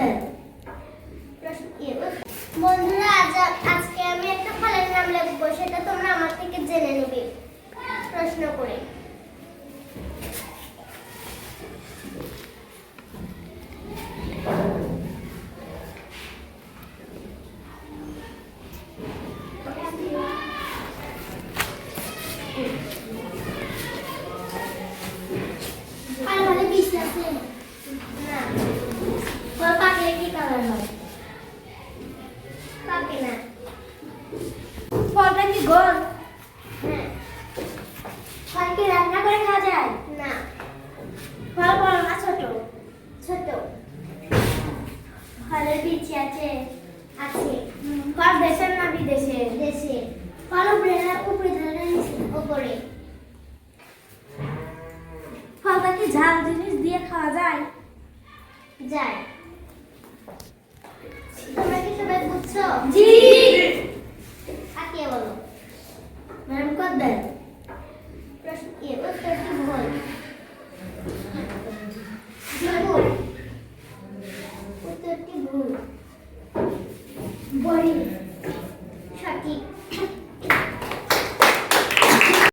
দেন। বন্ধুরা, আজ আজকে আমি একটা ফলের নাম লিখব, সেটা তোমরা আমার থেকে জেনে নেবে। প্রশ্ন করে। Thank you. মানে ফলটা কি গোল? হ্যাঁ। ফল কি রান্না করে খাওয়া যায়? না। ফল বড় না ছোট। ছোট। ফলের বিচি আছে আছে। ফল দেশের না বিদেশের? দেশে। ফল উপরে উপরে ধরে উপরে ফলটা কি ঝাল জিনিস দিয়ে খাওয়া যায়? যায়। তোমরা কি সবাই বুঝছ? জি। ম্যাম কর দেন প্রশ্ন কি উত্তরটি ভুল ভুল উত্তরটি ভুল বড়ি